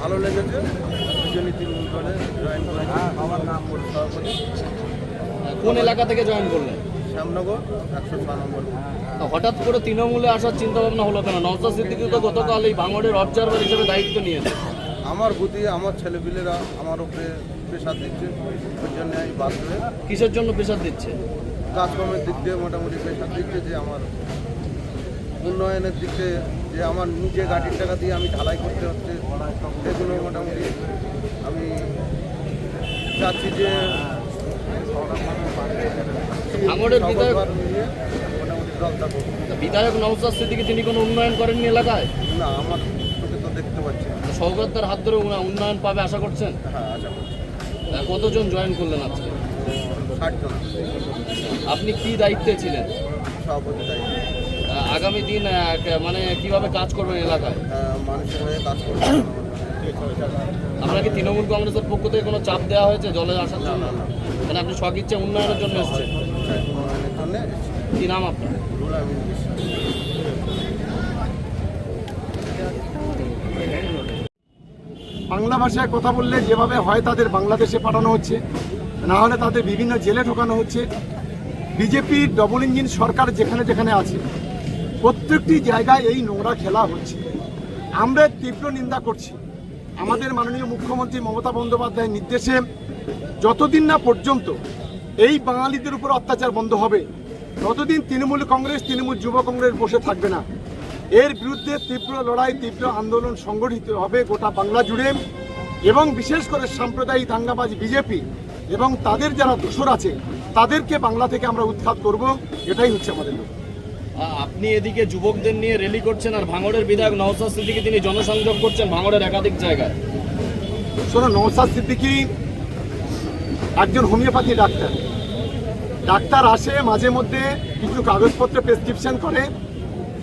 ভালো লেগেছে। ওই জন্য তৃণমূল দলে জয়েন করেছি আমার নাম সভাপতি কোন এলাকা থেকে জয়েন করলেন? শ্যামনগর একশো ছ নম্বর। তো হঠাৎ করে তৃণমূলে আসার চিন্তা ভাবনা হলো কেন? নওসাদ সিদ্দিকি তো গতকাল এই ভাঙড়ের অবজারভার হিসেবে দায়িত্ব নিয়েছে। আমার বুদ্ধি আমার ছেলেপিলেরা আমার উপরে প্রেশার দিচ্ছে ওই জন্য আমি বাদ হয়ে কিসের জন্য প্রেশার দিচ্ছে? কাজকর্মের দিক দিয়ে মোটামুটি প্রেশার দিচ্ছে যে আমার উন্নয়নের দিক দিয়ে যে আমার নিজে গাড়ির টাকা দিয়ে আমি ঢালাই করতে হচ্ছে সেগুলো মোটামুটি আমি চাচ্ছি যে বিধায়ক নওসাদ সিদ্দিকি তিনি কোনো উন্নয়ন করেননি এলাকায়? না আমার চোখে তো দেখতে পাচ্ছি না। সৌগতদার হাত ধরে উন্নয়ন- পাবে আশা করছেন? হ্যাঁ আশা করছি। কতজন জয়েন করলেন আজকে? ষাট জন। আপনি কি দায়িত্বে ছিলেন? সভাপতি দায়িত্ব। আগামী দিন মানে কীভাবে কাজ করবেন এলাকায়? মানুষের হয়ে কাজ করছি আপনাকে তৃণমূল কংগ্রেসের পক্ষ থেকে কোনো চাপ দেওয়া হয়েছে জলে আসার জন্য। মানে আপনি স্বইচ্ছা উন্নয়নের জন্য এসেছেন। কি নাম আপনার? বাংলা ভাষায় কথা বললে যেভাবে হয় তাদের বাংলাদেশে পাঠানো হচ্ছে না হলে তাদের বিভিন্ন জেলে ঢোকানো হচ্ছে। বিজেপির ডবল ইঞ্জিন সরকার যেখানে যেখানে আছে প্রত্যেকটি জায়গায় এই নোংরা খেলা হচ্ছে। আমরা তীব্র নিন্দা করছি। আমাদের মাননীয় মুখ্যমন্ত্রী মমতা বন্দ্যোপাধ্যায়ের নির্দেশে যতদিন না পর্যন্ত এই বাঙালিদের উপর অত্যাচার বন্ধ হবে, ততদিন তৃণমূল কংগ্রেস, তৃণমূল যুব কংগ্রেস বসে থাকবে না। এর বিরুদ্ধে তীব্র লড়াই, তীব্র আন্দোলন সংগঠিত হবে গোটা বাংলা জুড়ে এবং বিশেষ করে সাম্প্রদায়িক দাঙ্গাবাজ বিজেপি এবং তাদের যারা দোসর আছে, তাদেরকে বাংলা থেকে আমরা উৎখাত করব। এটাই হচ্ছে আমাদের লক্ষ্য। আপনি এদিকে যুবকদের নিয়ে র্যালি করছেন আর ভাঙড়ের বিধায়ক নওসাদ সিদ্দিকি তিনি জনসংযোগ করছেন ভাঙড়ের একাধিক জায়গায়। শোনো নৌসাদ সিদ্দিকি একজন হোমিওপ্যাথি ডাক্তার। ডাক্তার আসে, মাঝে মধ্যে কিছু কাগজপত্র প্রেসক্রিপশন করে।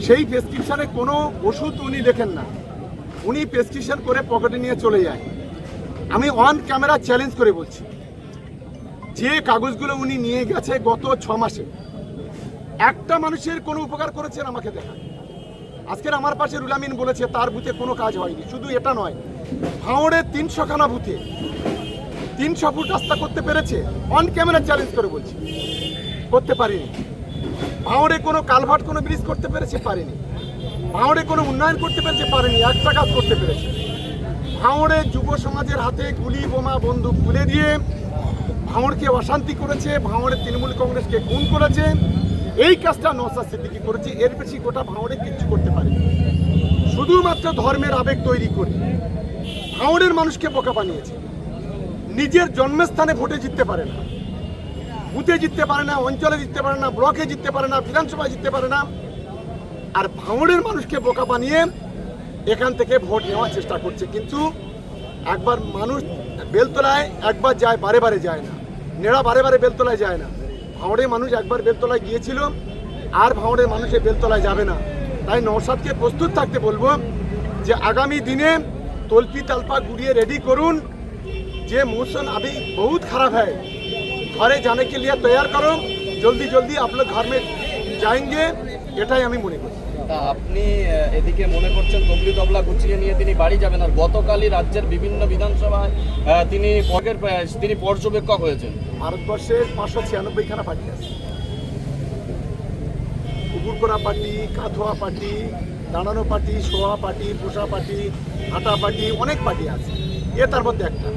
সেই প্রেসক্রিপশনে কোনো ওষুধ উনি লেখেন না। উনি প্রেসক্রিপশন করে পকেটে নিয়ে চলে যায়। আমি অন ক্যামেরা চ্যালেঞ্জ করে বলছি। যে কাগজগুলো উনি নিয়ে গেছে গত ছ মাসে একটা মানুষের কোনো উপকার করেছেন আমাকে দেখা। আজকের আমার পাশে রুলামিন বলেছে, তার বুথে কোনো কাজ হয়নি। শুধু এটা নয়, ভাঙড়ে তিনশো খানা বুথে তিনশো ফুট রাস্তা করতে পেরেছে অন ক্যামেরা চ্যালেঞ্জ করে বলছি। করতে পারিনি। ভাঙড়ে কোনো কালভার্ট, কোনো ব্রিজ করতে পেরেছে, পারেনি। ভাঙড়ে কোনো উন্নয়ন করতে পেরেছে, পারেনি। একটা কাজ করতে পেরেছে। ভাঙড়ে যুব সমাজের হাতে গুলি, বোমা, বন্দুক তুলে দিয়ে ভাঙড়কে অশান্তি করেছে ভাঙড়ের তৃণমূল কংগ্রেসকে খুন করেছে। এই কাজটা নসাদ সিদ্দিকি করেছে। এর বেশি গোটা ভাঙড়ে কিচ্ছু করতে পারেনি। শুধুমাত্র ধর্মের আবেগ তৈরি করে ভাঙড়ের মানুষকে বোকা বানিয়েছে। নিজের জন্মস্থানে ভোটে জিততে পারে না। বুথে জিততে পারে না, অঞ্চলে জিততে পারে না, ব্লকে জিততে পারে না, বিধানসভায় জিততে পারে না। আর ভাঙড়ের মানুষকে বোকা বানিয়ে এখান থেকে ভোট নেওয়ার চেষ্টা করছে। কিন্তু একবার মানুষ বেলতলায় একবার যায়, বারে বারে যায় না। নেড়া বারে বারে বেলতলায় যায় না। ভাঙড়ের মানুষ একবার বেলতলায় গিয়েছিল আর ভাঙড়ের মানুষে বেলতলায় যাবে না তাই নৌসাদকে প্রস্তুত থাকতে বলবো যে আগামী দিনে তলপি তালপা গুড়িয়ে রেডি করুন যে मौसम अभी बहुत खराब है घरे जाने के लिए तैयार करो जल्दी जल्दी आप लोग घर में जाएंगे এটাই আমি মনে করি তা আপনি এদিকে মনে করছেন তবলি তবলা গুছিয়ে নিয়ে তিনি বাড়ি যাবেন আর গতকালই রাজ্যের বিভিন্ন বিধানসভায় তিনি তিনি পর্যবেক্ষক হয়েছেন। ভারতবর্ষের পাঁচশো ছিয়ানব্বইখানা পার্টি আছে। কুকুরকোড়া পার্টি, কাথোয়া পার্টি দাঁড়ানো পার্টি, সোয়া পার্টি, পোষা পার্টি হাটা পার্টি, অনেক পার্টি আছে। এ তার মধ্যে একটা।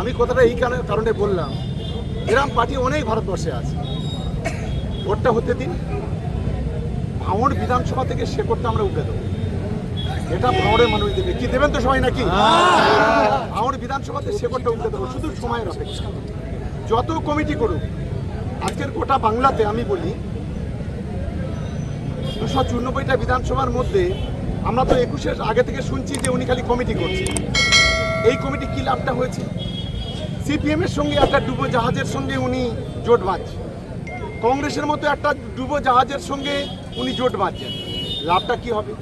আমি কথাটা এই কারণে বললাম, এরম পার্টি অনেক ভারতবর্ষে আছে। ভোটটা হতে দিন। ভাঙড় বিধানসভা থেকে শেকড়টা আমরা উঠে দেবো। এটা ভাঙড়ের মানুষ দেবে। কি দেবেন তো সবাই নাকি? ভাঙড় বিধানসভাতে শেকড়টা উঠে দেবো, শুধু সময়ের অপেক্ষা। যত কমিটি করুক, আজকের গোটা বাংলাতে আমি বলি, দুশো চুরানব্বইটা বিধানসভার মধ্যে আমরা তো একুশের আগে থেকে শুনছি যে উনি খালি কমিটি করছে এই কমিটি কি লাভটা হয়েছে? সিপিএম এর সঙ্গে একটা ডুবো জাহাজের সঙ্গে উনি জোট বাঁধছে কংগ্রেসের মতো একটা ডুবো জাহাজের সঙ্গে উনি জোট বাঁধছেন। লাভটা কি হবে?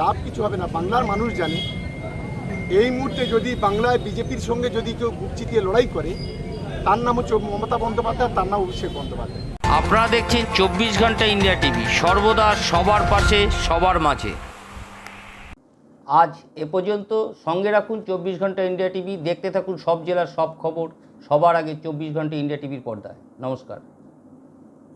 লাভ কিছু হবে না। বাংলার মানুষ জানে এই মুহূর্তে যদি বাংলায় বিজেপির সঙ্গে যদি কেউ বুক চিতিয়ে লড়াই করে তার নাম হচ্ছে মমতা বন্দ্যোপাধ্যায় তার নাম অভিষেক বন্দ্যোপাধ্যায়। আপনারা দেখছেন চব্বিশ ঘণ্টা ইন্ডিয়া টিভি সর্বদা সবার পাশে সবার মাঝে। আজ এ পর্যন্ত সঙ্গে রাখুন চব্বিশ ঘণ্টা ইন্ডিয়া টিভি দেখতে থাকুন সব জেলার সব খবর সবার আগে চব্বিশ ঘণ্টা ইন্ডিয়া টিভির পর্দায়। নমস্কার।